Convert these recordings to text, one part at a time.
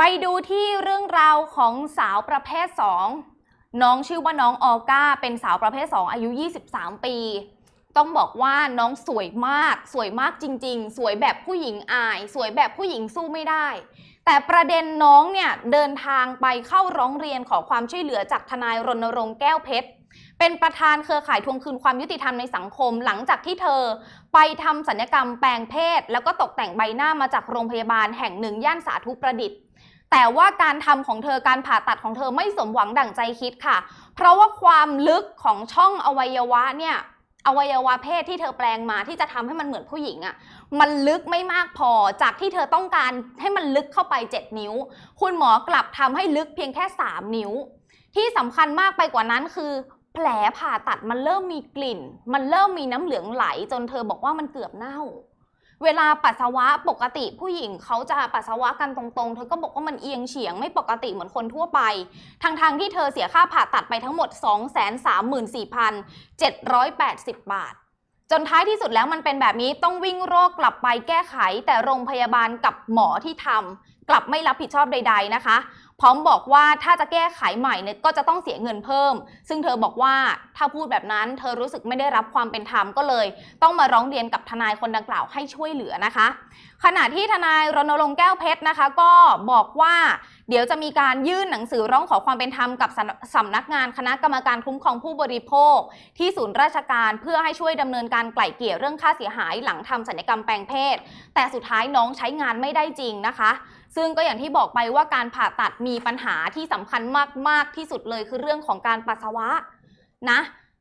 ไปดูที่เรื่องราวของสาวประเภท 2 น้องชื่อว่าน้องออก้า เป็นสาวประเภท 2 อายุ 23 ปี ต้องบอกว่าน้องสวยมาก สวยมากจริง ๆ สวยแบบผู้หญิงอาย สวยแบบผู้หญิงสู้ไม่ได้ แต่ประเด็นน้องเนี่ยเดินทางไปเข้าร้องเรียนขอความช่วยเหลือจากทนายรณรงค์แก้วเพชรเป็นประธานเครือข่ายทวงคืนความยุติธรรมในสังคมหลังจากที่เธอ ไปทำศัลยกรรมแปลงเพศ แล้วก็ตกแต่งใบหน้ามาจากโรงพยาบาลแห่งหนึ่งย่านสาธุประดิษฐ์ แต่ว่าการทำของเธอการผ่าตัดของเธอไม่สมหวังดั่งใจคิดค่ะ เพราะว่าความลึกของช่องอวัยวะเนี่ยอวัยวะเพศที่เธอแปลงมาที่จะทำให้มันเหมือนผู้หญิงอะ่ะมันลึกไม่มากพอจากที่เธอต้องการให้มันลึกเข้าไป 7 นิ้ว คุณหมอกลับทำให้ลึกเพียงแค่ 3 นิ้ว ที่สำคัญมากไปกว่านั้นคือ แผลผ่าตัดมันเริ่มมีกลิ่น มันเริ่มมีน้ำเหลืองไหล จนเธอบอกว่ามันเกือบเน่า เวลาปัสสาวะปกติผู้หญิงเขาจะปัสสาวะกันตรงๆ เธอก็บอกว่ามันเอียงเฉียงไม่ปกติเหมือนคนทั่วไป ทางทางที่เธอเสียค่าผ่าตัดไปทั้งหมด 234,780 บาท จนท้ายที่สุดแล้วมันเป็นแบบนี้ต้องวิ่งโรคกลับไปแก้ไข แต่โรงพยาบาลกับหมอที่ทำกลับไม่รับผิดชอบใด ๆนะคะ พร้อมบอกว่าถ้าจะแก้ไขใหม่เนี่ยก็จะต้องเสียเงินเพิ่ม ซึ่งเธอบอกว่าถ้าพูดแบบนั้น เธอรู้สึกไม่ได้รับความเป็นธรรมก็เลย ต้องมาร้องเรียนกับทนายคนดังกล่าวให้ช่วยเหลือนะคะ ขณะที่ทนายรณรงค์แก้วเพชรนะคะ ก็บอกว่า เดี๋ยวจะมีการยื่นหนังสือร้องขอความเป็นธรรมกับสำนักงานคณะกรรมการคุ้มครองผู้บริโภค ที่ศูนย์ราชการเพื่อให้ช่วยดำเนินการไกล่เกลี่ยเรื่องค่าเสียหายหลังทำศัลยกรรมแปลงเพศ แต่สุดท้ายน้องใช้งานไม่ได้จริงนะคะ ซึ่งก็อย่างที่บอกไปว่าการผ่าตัดมีปัญหาที่สำคัญมาก ๆ ที่สุดเลยคือเรื่องของการปัสสาวะนะ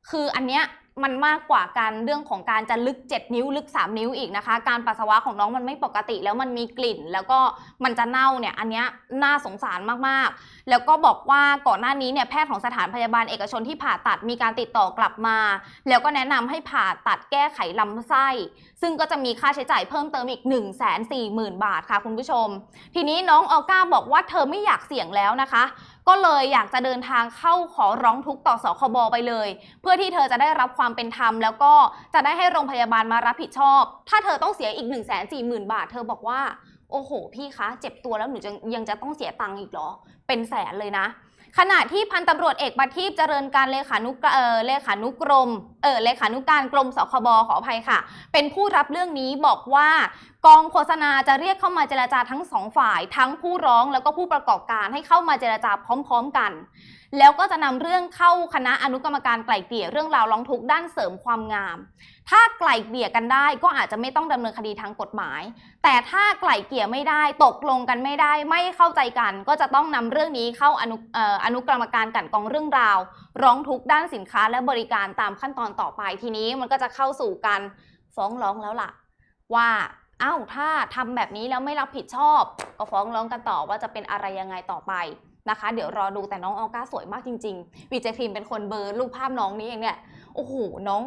คืออันเนี้ย มันมากกว่าการเรื่องของการจะลึก 7 นิ้วลึก 3 นิ้วอีกนะคะ การปัสสาวะของน้องมันไม่ปกติแล้วมันมีกลิ่น แล้วก็มันจะเน่าเนี่ยอันนี้น่าสงสารมากๆ แล้วก็บอกว่าก่อนหน้านี้เนี่ยแพทย์ของสถานพยาบาลเอกชนที่ผ่าตัดมีการติดต่อกลับมา แล้วก็แนะนำให้ผ่าตัดแก้ไขลำไส้ ซึ่งก็จะมีค่าใช้จ่ายเพิ่มเติมอีก 1 4 0 0 0 0 บาทค่ะคุณผู้ชม ทีนี้น้องออก้าบอกว่าเธอไม่อยากเสี่ยงแล้วนะคะ ก็เลยอยากจะเดินทางเข้าขอร้องทุกข์ต่อสคบไปเลย เพื่อที่เธอจะได้รับความเป็นธรรม แล้วก็จะได้ให้โรงพยาบาลมารับผิดชอบ ถ้าเธอต้องเสียอีก 1 4 0 0 0 0 บาท เธอบอกว่าโอ้โห พี่คะ เจ็บตัวแล้วหนูยังจะต้องเสียตังค์อีกเหรอ เป็นแสนเลยนะ ขณะที่พันตำรวจเอกประทีปเจริญการเลขานุกเออเลขานุกรมเออเลขานุการกรมสคบขออภัยค่ะ เป็นผู้รับเรื่องนี้บอกว่ากองโฆษณาจะเรียกเข้ามาเจรจาทั้งสองฝ่าย ทั้งผู้ร้องแล้วก็ผู้ประกอบการให้เข้ามาเจรจาพร้อม ๆ กัน แล้วก็จะนำเรื่องเข้าคณะอนุกรรมการไกล่เกลี่ยเรื่องราวร้องทุกข์ด้านเสริมความงาม ถ้าไกล่เกลี่ยกันได้ก็อาจจะไม่ต้องดำเนินคดีทางกฎหมาย แต่ถ้าไกล่เกลี่ยไม่ได้ตกลงกันไม่ได้ไม่เข้าใจกัน ก็จะต้องนำเรื่องนี้เข้าอนุอออนุกรรมการกันกองเรื่องราว ร้องทุกข์ด้านสินค้าและบริการตามขั้นตอนต่อไปทีนี้มันก็จะเข้าสู่การฟ้องร้องแล้วล่ะ ว่าอ้าวถ้าทำแบบนี้แล้วไม่รับผิดชอบ ก็ฟ้องร้องกันต่อว่าจะเป็นอะไรยังไงต่อไป นะคะ เดี๋ยวรอดูแต่น้องออก้าสวยมากจริงๆวีเจครีมเป็นคนเบอร์รูปภาพน้องนี้เองเนี่ยโอ้โหน้อง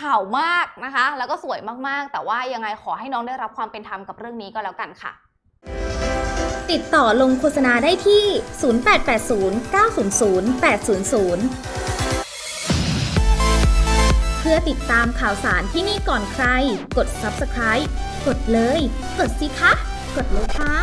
ข่าวมากนะคะ แล้วก็สวยมากๆ แต่ว่ายังไงขอให้น้องได้รับความเป็นธรรมกับเรื่องนี้ก็แล้วกันค่ะ ติดต่อลงโฆษณาได้ที่ 0880 900 800เพื่อติดตามข่าวสารที่นี่ก่อนใคร กด subscribe กดเลย กดสิคะ กดเลยค่ะ